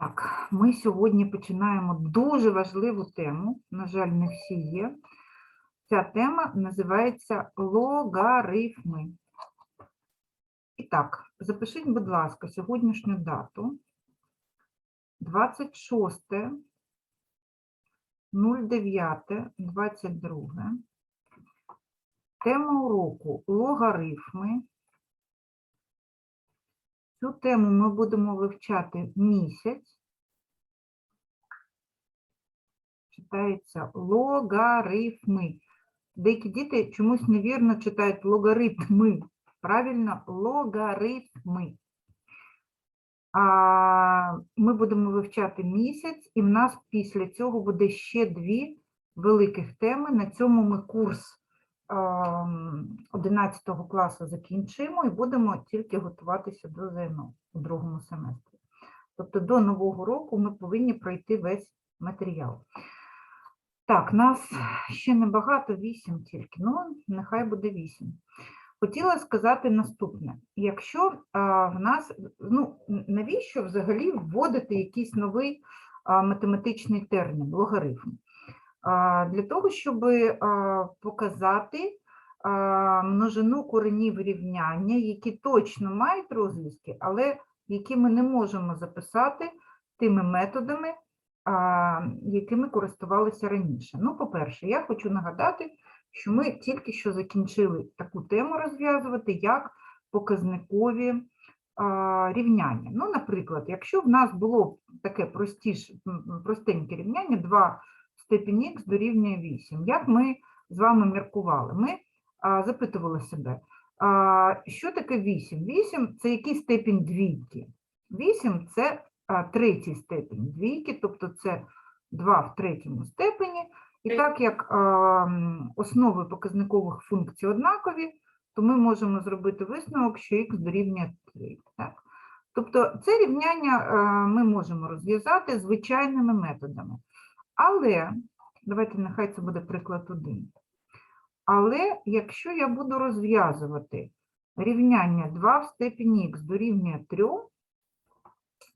Так, ми сьогодні починаємо дуже важливу тему. На жаль, не всі є. Ця тема називається логарифми. І так, запишіть, будь ласка, сьогоднішню дату 26 09 22. Тема уроку логарифми. Цю тему ми будемо вивчати місяць. Читається логарифми. Деякі діти чомусь невірно читають логарифми. Правильно, логарифми. А, ми будемо вивчати місяць, і в нас після цього буде ще дві великих теми. На цьому ми курс 11 класу закінчимо і будемо тільки готуватися до ЗНО у другому семестрі. Тобто до нового року ми повинні пройти весь матеріал. Так, нас ще небагато, 8 тільки, ну нехай буде 8. Хотіла сказати наступне: якщо а, в нас, ну навіщо взагалі вводити якийсь новий а, математичний термін, логарифм? А, Для того, щоб а, показати множину коренів рівняння, які точно мають розв'язки, але які ми не можемо записати тими методами, якими користувалися раніше. Ну, по-перше, я хочу нагадати, що ми тільки що закінчили таку тему розв'язувати, як показникові рівняння. Ну, наприклад, якщо в нас було таке простіше, простеньке рівняння, 2 в степені х дорівнює 8, як ми з вами міркували? Ми а, запитували себе, що таке 8? 8 – це який степінь двійки? 8 – це третій степінь двійки, тобто це 2 в третьому степені. І так як основи показникових функцій однакові, то ми можемо зробити висновок, що х дорівнює 3. Так? Тобто це рівняння ми можемо розв'язати звичайними методами. Але, давайте нехай це буде приклад один. Але якщо я буду розв'язувати рівняння 2 в степені х дорівнює 3,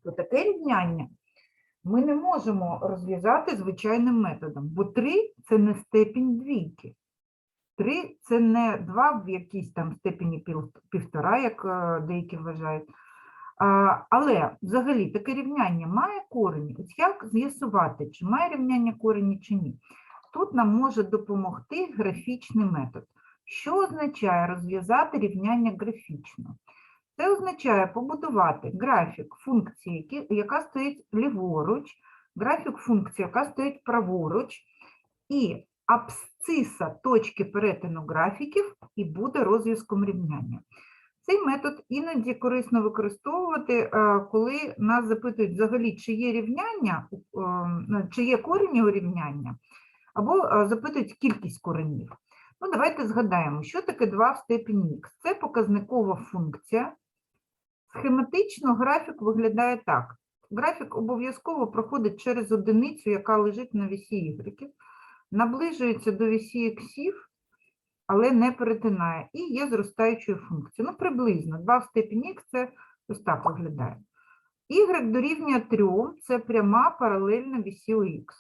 то таке рівняння ми не можемо розв'язати звичайним методом, бо 3 – це не степінь двійки. 3 – це не 2 в якійсь там степені півтора, як е, деякі вважають. Але взагалі таке рівняння має корені. Ось як з'ясувати, чи має рівняння корені, чи ні. Тут нам може допомогти графічний метод. Що означає розв'язати рівняння графічно? Це означає побудувати графік функції, яка стоїть ліворуч, графік функції, яка стоїть праворуч, і абсциса точки перетину графіків і буде розв'язком рівняння. Цей метод іноді корисно використовувати, е, коли нас запитують взагалі, чи є рівняння, е, чи є корені у рівняння, або е, запитують кількість коренів. Ну, давайте згадаємо, що таке 2 в степені х. Це показникова функція. Схематично графік виглядає так. Графік обов'язково проходить через одиницю, яка лежить на вісі y, наближується до вісі іксів, але не перетинає, і є зростаючою функцією. Ну, приблизно 2 в степені х це ось так виглядає. Y дорівнює 3 – це пряма паралельна вісі х.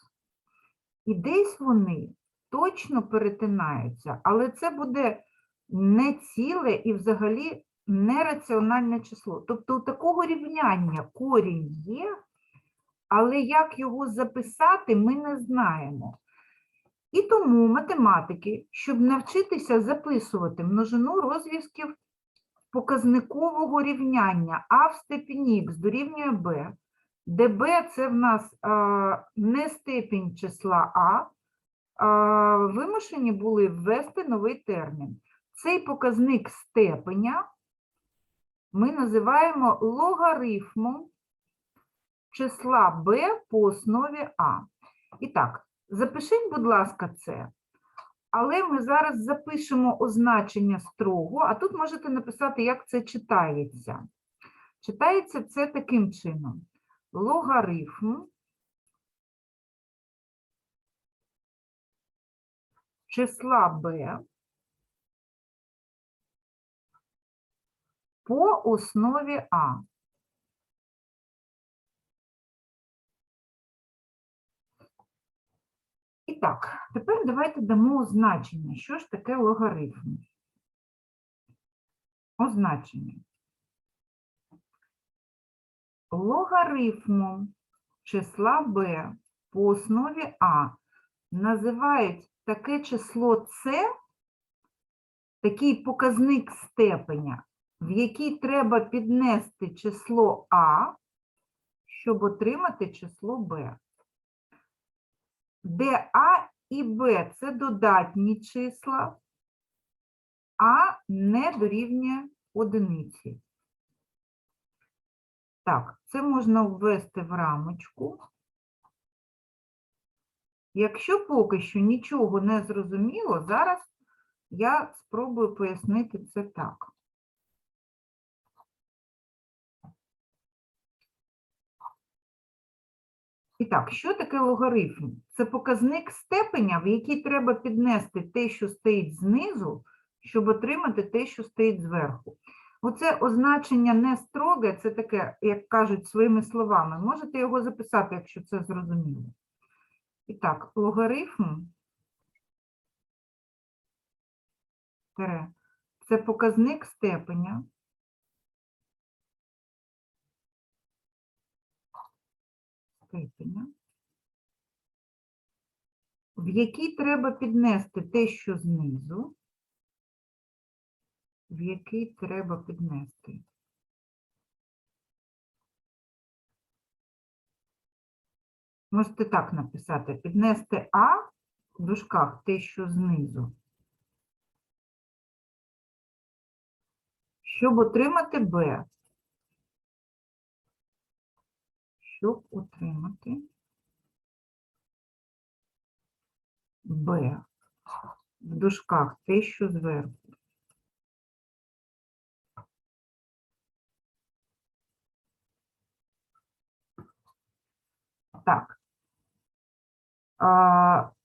І десь вони точно перетинаються, але це буде не ціле і взагалі нераціональне число. Тобто у такого рівняння корінь є, але як його записати, ми не знаємо. І тому математики, щоб навчитися записувати множину розв'язків показникового рівняння а в степені х дорівнює b, b – це в нас не степінь числа а, вимушені були ввести новий термін. Цей показник степеня ми називаємо логарифмом числа b по основі а. І так, запишіть, будь ласка, це. Але ми зараз запишемо означення строго, а тут можете написати, як це читається. Читається це таким чином логарифм числа b по основі А. І так, тепер давайте дамо означення, що ж таке логарифм. Означення. Логарифмом числа b по основі а називають таке число С, такий показник степеня, в який треба піднести число А, щоб отримати число Б. Де А і Б це додатні числа, А не дорівнює одиниці. Так, це можна ввести в рамочку. Якщо поки що нічого не зрозуміло, зараз я спробую пояснити це так. І так, що таке логарифм? Це показник степеня, в який треба піднести те, що стоїть знизу, щоб отримати те, що стоїть зверху. Оце означення не строге, це таке, як кажуть своїми словами. Можете його записати, якщо це зрозуміло. І так, логарифм це показник степеня. Степеня, в який треба піднести те, що знизу, в який треба піднести. Можете так написати: піднести А в дужках те, що знизу, щоб отримати Б. Щоб отримати Б в дужках те, що зверху. Так.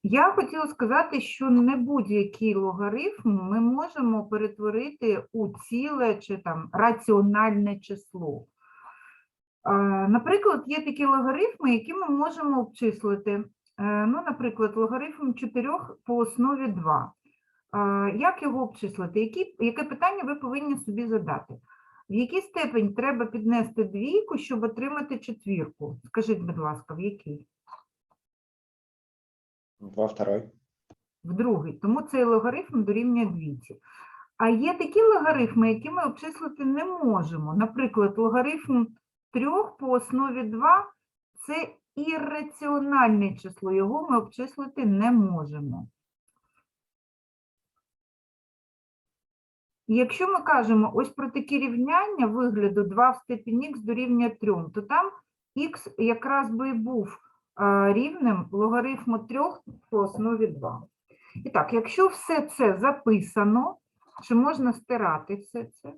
Я хотіла сказати, що не будь-який логарифм ми можемо перетворити у ціле чи там раціональне число. Наприклад, є такі логарифми, які ми можемо обчислити. Е, Ну, наприклад, логарифм 4 по основі 2. Як його обчислити? Які, яке питання ви повинні собі задати? В який степень треба піднести двійку, щоб отримати четвірку? Скажіть, будь ласка, в який? Во второй. В другий. Тому цей логарифм дорівнює двійці. А є такі логарифми, які ми обчислити не можемо. Наприклад, логарифм 3 по основі 2 – це ірраціональне число, його ми обчислити не можемо. І Якщо ми кажемо ось про такі рівняння вигляду 2 в степені х дорівнює 3, то там х якраз би і був рівнем логарифму 3 по основі 2. І так, якщо все це записано, чи можна стирати все це?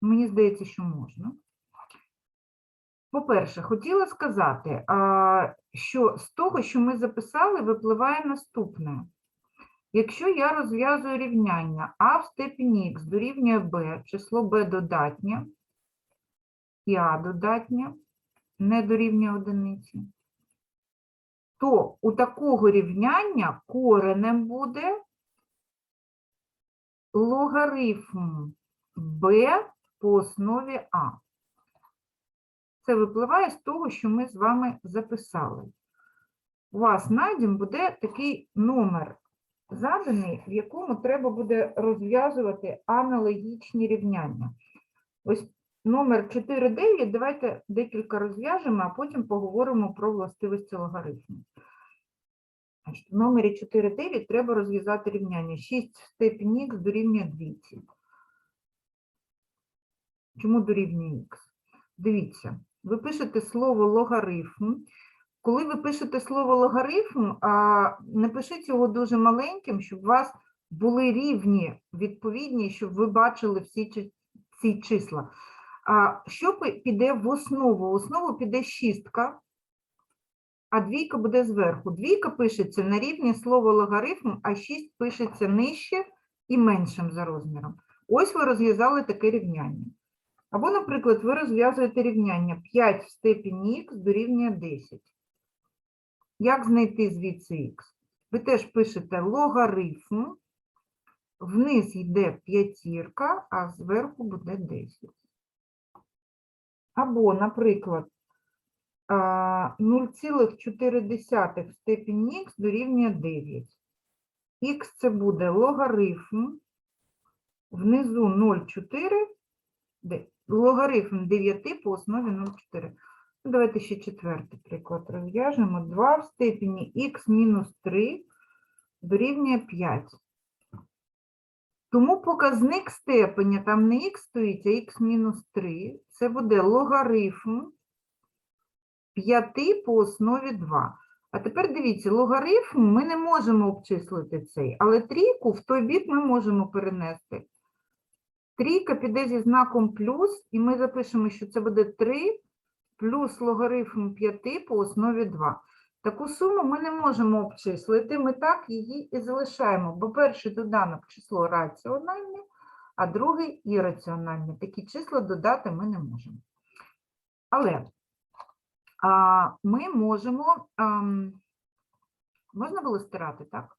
Мені здається, що можна. По-перше, хотіла сказати, що з того, що ми записали, випливає наступне. Якщо я розв'язую рівняння а в степені х дорівнює b, число b додатнє, і а додатнє, не дорівнює одиниці, то у такого рівняння коренем буде логарифм b по основі а. Це випливає з того, що ми з вами записали. У вас на дім буде такий номер заданий, в якому треба буде розв'язувати аналогічні рівняння. Ось номер 4,9, давайте декілька розв'яжемо, а потім поговоримо про властивості логарифму. В номері 4,9 треба розв'язати рівняння 6 в степені х дорівнює 2. Чому дорівнює х? Дивіться, ви пишете слово логарифм. Коли ви пишете слово логарифм, а, не пишіть його дуже маленьким, щоб у вас були рівні відповідні, щоб ви бачили всі ці числа. Що піде в основу? В основу піде шістка, а двійка буде зверху. Двійка пишеться на рівні слова логарифм, а шість пишеться нижче і меншим за розміром. Ось ви розв'язали таке рівняння. Або, наприклад, ви розв'язуєте рівняння 5 в степені х дорівнює 10. Як знайти звідси х? Ви теж пишете логарифм, вниз йде п'ятірка, а зверху буде 10. Або, наприклад, 0,4 в степені х дорівнює 9. Х це буде логарифм, внизу 0,4, логарифм 9 по основі 0,4. Давайте ще четвертий приклад розв'яжемо. 2 в степені х мінус 3 дорівнює 5. Тому показник степеня, там не х стоїть, а х мінус 3, це буде логарифм 5 по основі 2. А тепер дивіться, логарифм ми не можемо обчислити цей, але трійку в той бік ми можемо перенести. Трійка піде зі знаком плюс, і ми запишемо, що це буде 3 плюс логарифм 5 по основі 2. Таку суму ми не можемо обчислити, ми так її і залишаємо, бо перший доданок число раціональне, а другий ірраціональне. Такі числа додати ми не можемо. Але а, ми можемо, ам, можна було стирати, так?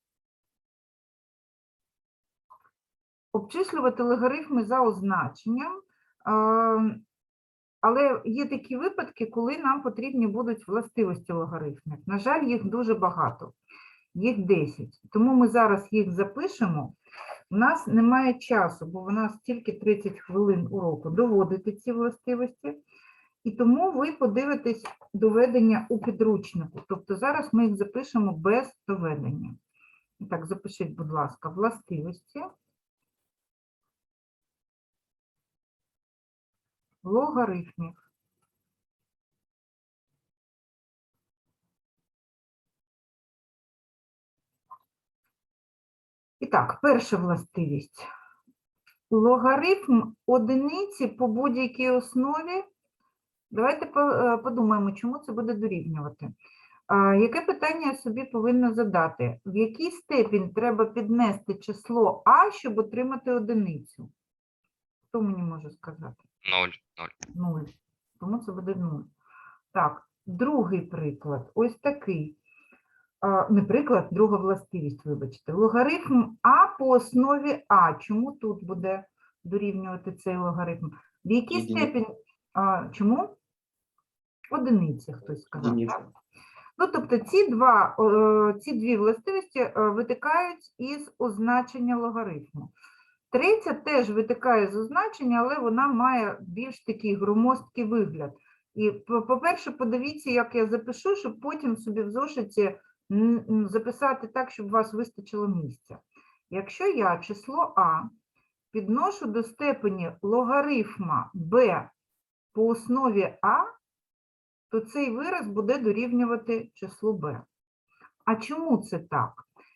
Обчислювати логарифми за означенням, а, але є такі випадки, коли нам потрібні будуть властивості логарифмів. На жаль, їх дуже багато, їх 10. Тому ми зараз їх запишемо. У нас немає часу, бо у нас тільки 30 хвилин уроку доводити ці властивості. І тому ви подивитесь доведення у підручнику. Тобто зараз ми їх запишемо без доведення. І Так, запишіть, будь ласка, властивості. Логарифмів. І так, перша властивість. Логарифм одиниці по будь-якій основі. Давайте е, подумаємо, чому це буде дорівнювати. Яке питання я собі повинна задати? В який степінь треба піднести число А, щоб отримати одиницю? Хто мені може сказати? 0, 0. 0. Тому це буде 0. Так, другий приклад. Ось такий. А, Не приклад, друга властивість, вибачте. Логарифм А по основі А. Чому тут буде дорівнювати цей логарифм? В якій степені? А, чому? Одиниця, хтось сказав. Так? Ну, тобто ці, два, ці дві властивості е, витикають із означення логарифму. Третя теж витикає з означення, але вона має більш такий громоздкий вигляд. І, по- по-перше, подивіться, як я запишу, щоб потім собі в зошиті записати так, щоб у вас вистачило місця. Якщо я число А підношу до степені логарифма Б по основі А, то цей вираз буде дорівнювати числу b. А чому це так?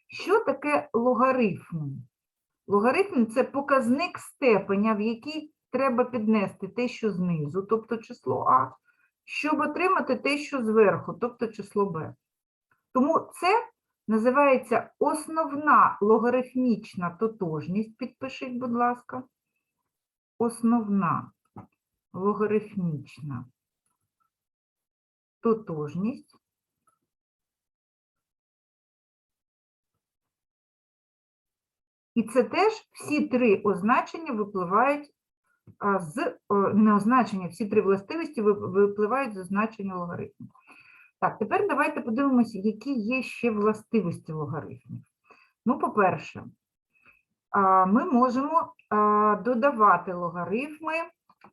Що таке логарифм? Логарифм це показник степеня, в який треба піднести те, що знизу, тобто число А, щоб отримати те, що зверху, тобто число b. Тому це називається основна логарифмічна тотожність. Підпишіть, будь ласка. Основна логарифмічна тотожність. І це теж всі три означення випливають з о, не означення, всі три властивості випливають з означення логарифму. Так, тепер давайте подивимося, які є ще властивості логарифмів. Ну, по-перше, ми можемо додавати логарифми.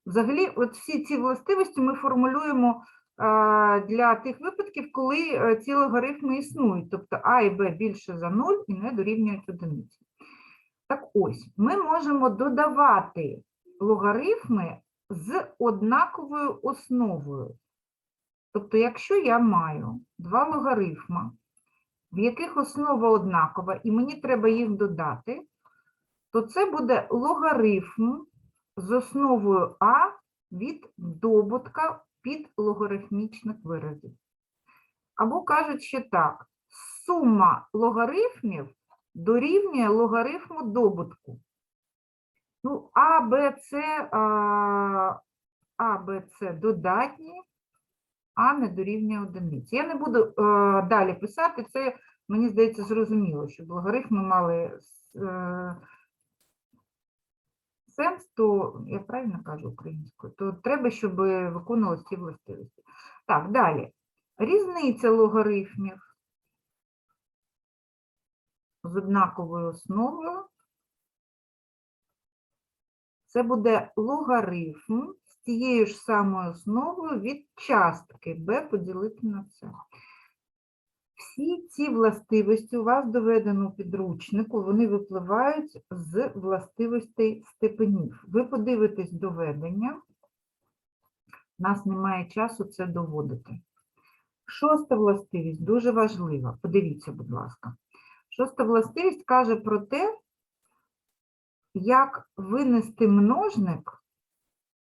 Взагалі, от всі ці властивості ми формулюємо для тих випадків, коли е, ці логарифми існують, тобто А і Б більше за 0 і не дорівнюють одиниці. Так ось, ми можемо додавати логарифми з однаковою основою. Тобто, якщо я маю два логарифма, в яких основа однакова, і мені треба їх додати, то це буде логарифм з основою А від добутка під логарифмічних виразів. Або кажуть ще так: сума логарифмів дорівнює логарифму добутку. Ну, А, Б, С, а, А, Б, С додатні, а не дорівнює одиниці. Я не буду е, далі писати, це, мені здається, зрозуміло, щоб логарифми мали е, сенс, то я правильно кажу українською, то треба, щоб виконувалися ці властивості. Так, далі. Різниця логарифмів з однаковою основою. Це буде логарифм з тією ж самою основою від частки b поділити на c. Всі ці властивості у вас доведено у підручнику, вони випливають з властивостей степенів. Ви подивитесь доведення, у нас немає часу це доводити. Шоста властивість дуже важлива. Подивіться, будь ласка. Шоста властивість каже про те, як винести множник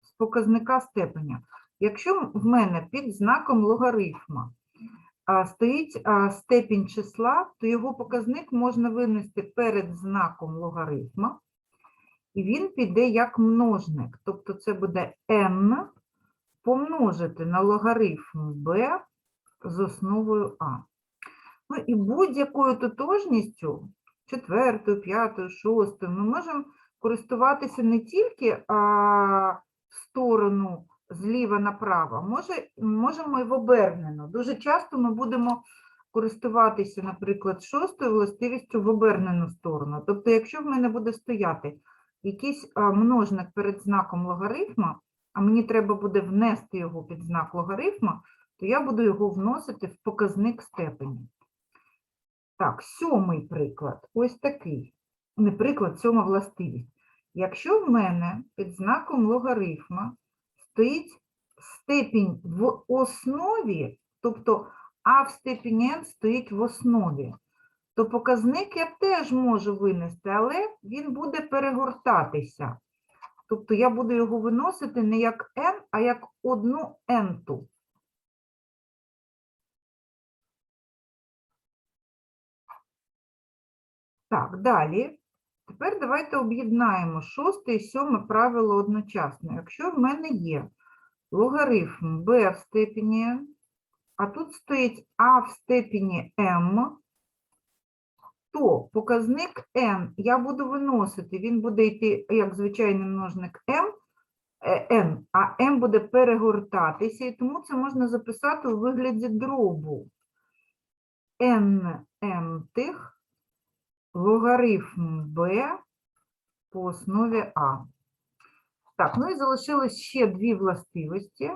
з показника степеня. Якщо в мене під знаком логарифма стоїть степінь числа, то його показник можна винести перед знаком логарифма, і він піде як множник. Тобто це буде n помножити на логарифм b з основою а. Ну і будь-якою тотожністю, четвертою, п'ятою, шостою, ми можемо користуватися не тільки а, в сторону зліва направо, може, можемо і в обернену. Дуже часто ми будемо користуватися, наприклад, шостою властивістю в обернену сторону. Тобто, якщо в мене буде стояти якийсь множник перед знаком логарифма, а мені треба буде внести його під знак логарифма, то я буду його вносити в показник степені. Так, сьомий приклад. Ось такий. Не приклад, сьома властивість. Якщо в мене під знаком логарифма стоїть степінь в основі, тобто а в степені n стоїть в основі, то показник я теж можу винести, але він буде перегортатися. Тобто я буду його виносити не як n, а як одну n-ту. Так, далі. Тепер давайте об'єднаємо шосте і сьоме правило одночасно. Якщо в мене є логарифм b в степені а тут стоїть а в степені m, то показник n я буду виносити, він буде йти як звичайний множник m, е, n, а m буде перегортатися, і тому це можна записати у вигляді дробу n m тих логарифм b по основі а. Так, ну і залишилось ще дві властивості.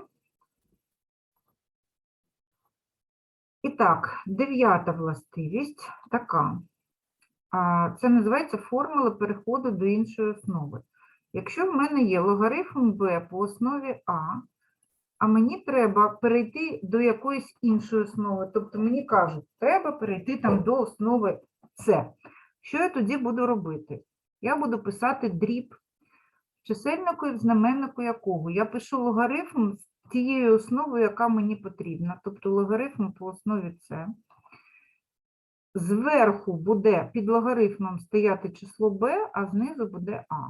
І так, дев'ята властивість така. Це називається формула переходу до іншої основи. Якщо в мене є логарифм b по основі а, а мені треба перейти до якоїсь іншої основи, тобто мені кажуть, треба перейти там до основи С. Що я тоді буду робити? Я буду писати дріб, чисельнику і знаменнику якого. Я пишу логарифм з тією основою, яка мені потрібна, тобто логарифм по основі С. Зверху буде під логарифмом стояти число b, а знизу буде а.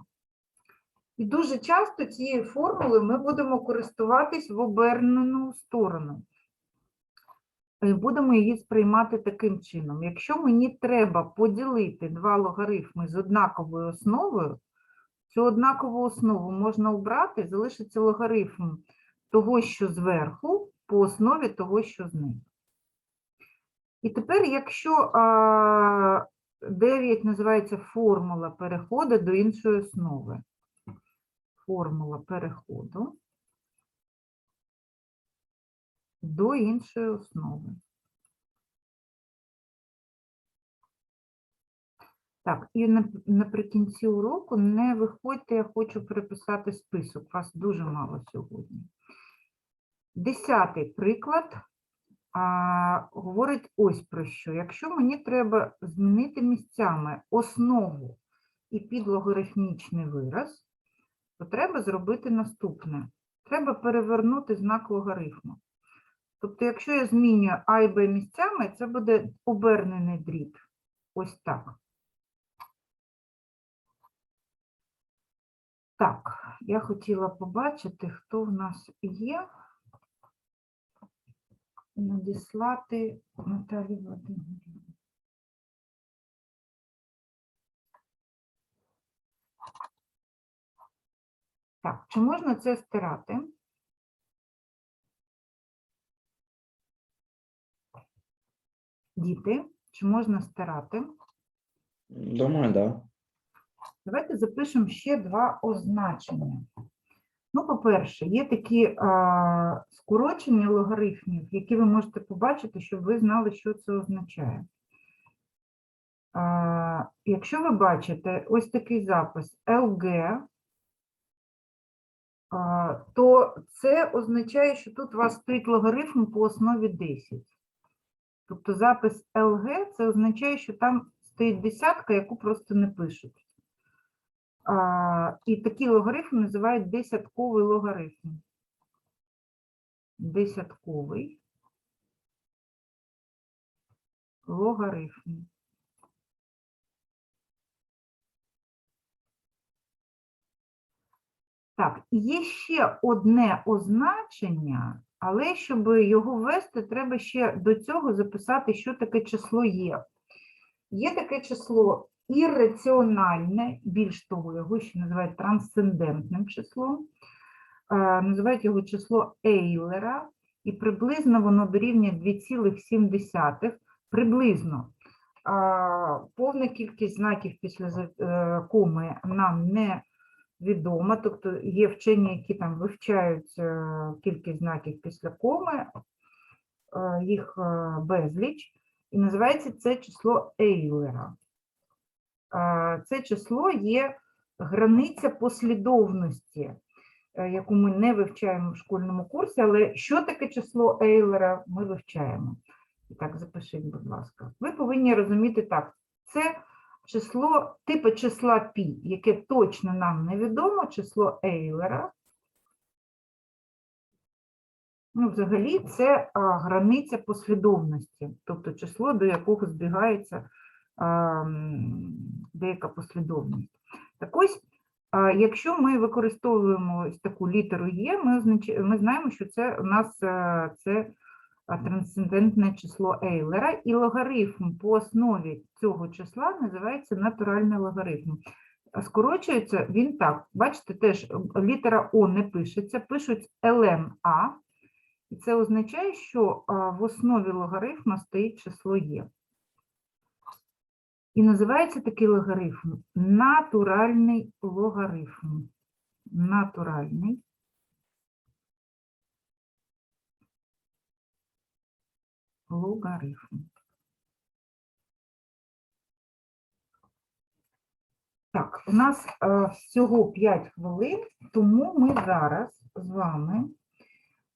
І дуже часто цією формулою ми будемо користуватись в обернену сторону. І будемо її сприймати таким чином. Якщо мені треба поділити два логарифми з однаковою основою, цю однакову основу можна обрати, залишиться логарифм того, що зверху, по основі того, що знизу. І тепер, якщо 9 називається формула переходу до іншої основи. Формула переходу. До іншої основи. Так, і наприкінці уроку не виходьте, я хочу переписати список, вас дуже мало сьогодні. Десятий приклад а, говорить ось про що. Якщо мені треба змінити місцями основу і підлогарифмічний вираз, то треба зробити наступне. Треба перевернути знак логарифму. Тобто, якщо я змінюю А і Б місцями, це буде обернений дріб. Ось так. Так, я хотіла побачити, хто в нас є. надіслати Наталі Владимирівні. Так, чи можна це стирати? Діти, чи можна стирати? Думаю, да. Давайте запишемо ще два означення. Ну, по-перше, є такі а, скорочення логарифмів, які ви можете побачити, щоб ви знали, що це означає. А, якщо ви бачите ось такий запис LG, а, то це означає, що тут у вас стоїть логарифм по основі 10. Тобто запис LG це означає, що там стоїть десятка, яку просто не пишуть. А, і такий логарифм називають десятковий логарифм. Десятковий логарифм. Так, є ще одне означення, але щоб його ввести, треба ще до цього записати, що таке число є. Є таке число ірраціональне, більш того, його ще називають трансцендентним числом, е, називають його число Ейлера, і приблизно воно дорівнює 2,7, приблизно. Повна кількість знаків після е, коми нам не відома, тобто є вчені, які там вивчають е, кількість знаків після коми, е, їх е, безліч, і називається це число Ейлера. Це число є границя послідовності, яку ми не вивчаємо в школьному курсі, але що таке число Ейлера, ми вивчаємо. І так, запишіть, будь ласка. Ви повинні розуміти так, це число типу числа π, яке точно нам невідомо, число Ейлера. Ну, взагалі, це а, границя послідовності, тобто число, до якого збігається а, деяка послідовність. Так ось, а, якщо ми використовуємо ось таку літеру Є, ми, ми знаємо, що це у нас е, це а, трансцендентне число Ейлера, і логарифм по основі цього числа називається натуральний логарифм. Скорочується він так. Бачите, теж літера О не пишеться, пишуть ЛМА, і це означає, що в основі логарифма стоїть число Є. І називається такий логарифм натуральний логарифм. Натуральний логарифм. Так, у нас е, всього 5 хвилин, тому ми зараз з вами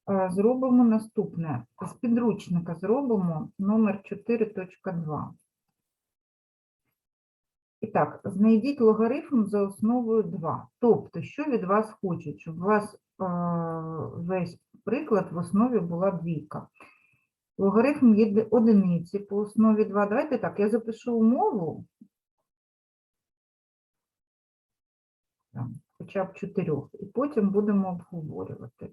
е, зробимо наступне. З підручника зробимо номер 4.2. І так, знайдіть логарифм за основою 2. Тобто, що від вас хочуть, щоб у вас е, весь приклад в основі була двійка. Логарифм є одиниці по основі 2. Давайте так, я запишу умову. Хоча б чотирьох, і потім будемо обговорювати.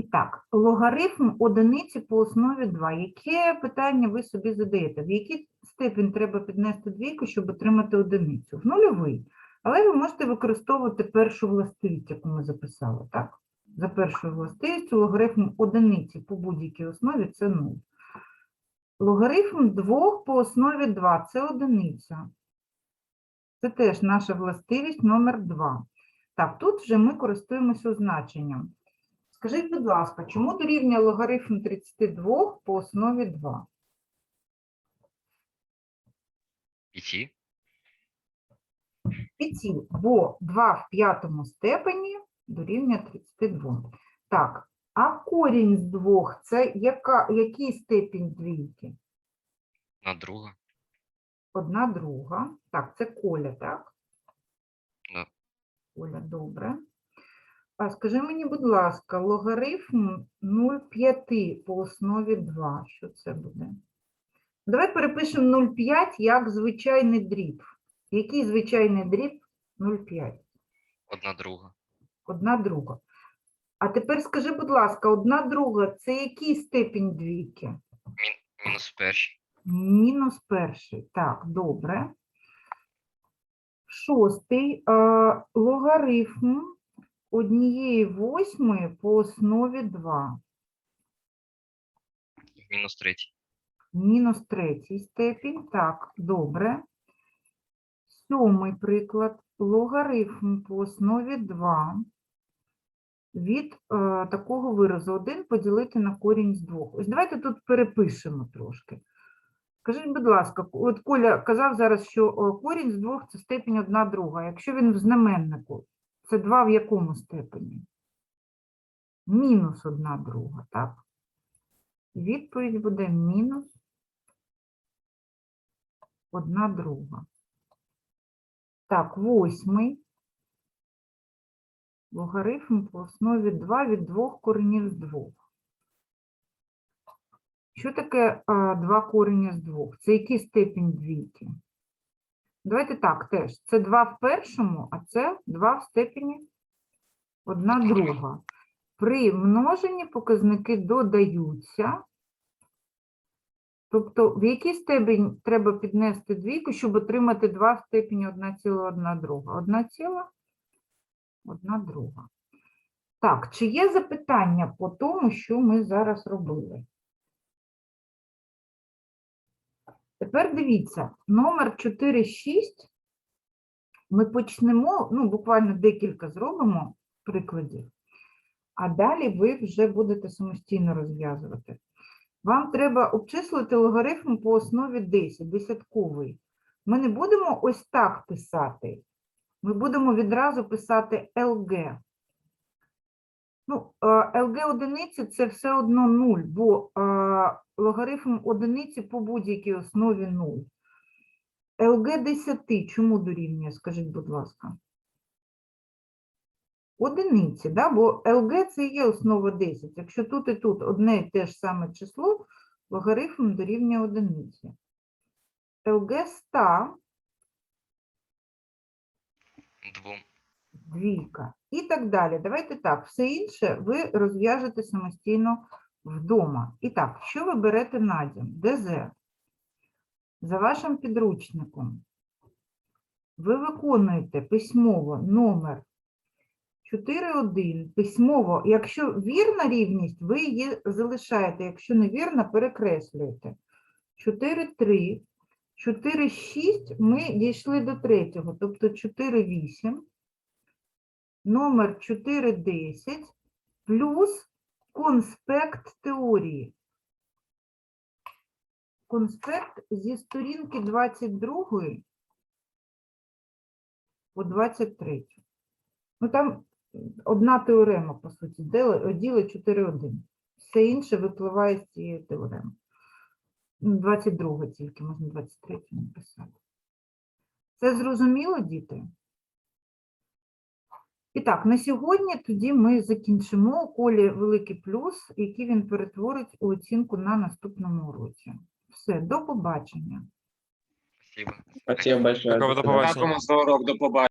І так, логарифм одиниці по основі 2. Яке питання ви собі задаєте? В який степень треба піднести двійку, щоб отримати одиницю? В нульовий. Але ви можете використовувати першу властивість, яку ми записали, так? За першою властивістю логарифм одиниці по будь-якій основі це 0. Логарифм 2 по основі 2 це одиниця. Це теж наша властивість номер 2. Так, тут вже ми користуємося означенням. Скажіть, будь ласка, чому дорівнює логарифм 32 по основі 2? Пяти. 5, бо 2 в п'ятому степені дорівнює 32. Так, а корінь з 2 – це яка, який степінь двійки? На друга. Одна друга. Так, це Коля, так? Да. Коля, добре. А скажи мені, будь ласка, логарифм 0,5 по основі 2. Що це буде? Давай перепишемо 0,5 як звичайний дріб. Який звичайний дріб 0,5? Одна друга. Одна друга. А тепер скажи, будь ласка, одна друга це який степінь двійки? Мінус перший. Мінус перший. Так, добре. Шостий. Е, логарифм однієї восьмої по основі 2. Мінус третій. Мінус третій степінь. Так, добре. Сьомий приклад. Логарифм по основі 2 від е, такого виразу 1 поділити на корінь з 2. Ось давайте тут перепишемо трошки. Скажіть, будь ласка, от Коля казав зараз, що корінь з 2 – це степінь 1 друга. Якщо він в знаменнику, це 2 в якому степені? Мінус 1 друга, так? Відповідь буде мінус 1 друга. Так, восьмий. Логарифм по основі 2 від 2 коренів з 2. Що таке 2 корення з 2? Це який степінь двійки? Давайте так теж. Це 2 в першому, а це 2 в степені 1 друга. При множенні показники додаються. Тобто, в який степень треба піднести двійку, щоб отримати 2 в степені 1,1 друга? 1 ціла, 1 друга. Так, чи є запитання по тому, що ми зараз робили? Тепер дивіться, номер 4,6 ми почнемо, ну, буквально декілька зробимо прикладів, а далі ви вже будете самостійно розв'язувати. Вам треба обчислити логарифм по основі 10, десятковий. Ми не будемо ось так писати. Ми будемо відразу писати LG. Ну, е, LG одиниці це все одно 0, бо е, логарифм одиниці по будь-якій основі 0. LG 10 чому дорівнює, скажіть, будь ласка? Одиниці, да? бо LG це є основа 10. Якщо тут і тут одне і те ж саме число, логарифм дорівнює одиниці. LG 100 Двом. двійка і так далі. Давайте так, все інше ви розв'яжете самостійно вдома. І так, що ви берете на дім? ДЗ. За вашим підручником ви виконуєте письмово номер 4.1, письмово, якщо вірна рівність, ви її залишаєте, якщо невірна, перекреслюєте. 4.3, 4.6 ми дійшли до третього, тобто 4.8, номер 4.10 плюс конспект теорії. Конспект зі сторінки 22 по 23. Ну там одна теорема, по суті, діли- діли 4.1. Все інше випливає з цієї теореми. Ну, 22 тільки, можна 23 написати. Це зрозуміло, діти? І так, на сьогодні тоді ми закінчимо у колі великий плюс, який він перетворить у оцінку на наступному уроці. Все, до побачення. Спасибо. Спасибо большое. Такого до побачення. За урок, до побачення.